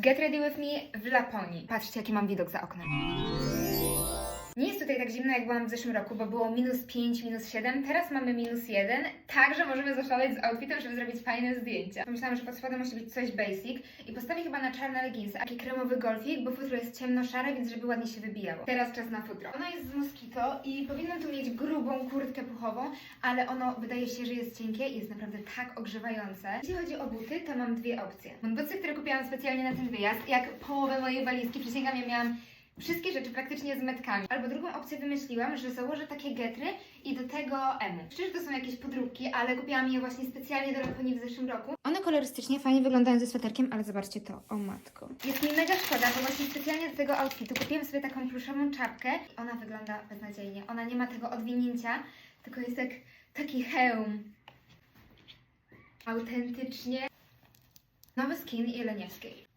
Get ready with me w Laponii. Patrzcie, jaki mam widok za oknem. Tak zimno, jak byłam w zeszłym roku, bo było minus 5, minus 7. Teraz mamy minus 1. Także możemy zaszaleć z outfitem, żeby zrobić fajne zdjęcia. Pomyślałam, że pod spodem musi być coś basic i postawię chyba na czarne leginsy, taki kremowy golfik, bo futro jest ciemno-szare, więc żeby ładnie się wybijało. Teraz czas na futro. Ono jest z Moskito i powinnam tu mieć grubą kurtkę puchową, ale ono wydaje się, że jest cienkie i jest naprawdę tak ogrzewające. Jeśli chodzi o buty, to mam dwie opcje. Mam buty, które kupiłam specjalnie na ten wyjazd. Jak połowę mojej walizki, przysięgam, ja miałam wszystkie rzeczy praktycznie z metkami. Albo drugą opcję wymyśliłam, że założę takie getry i do tego emu. Przecież to są jakieś podróbki, ale kupiłam je właśnie specjalnie do Laponii w zeszłym roku. One kolorystycznie fajnie wyglądają ze sweterkiem, ale zobaczcie to, o matko. Jest mi mega szkoda, bo właśnie specjalnie do tego outfitu kupiłam sobie taką pluszową czapkę i ona wygląda beznadziejnie. Ona nie ma tego odwinięcia, tylko jest jak taki hełm. Autentycznie. Nowy skin Jeleniewskiej.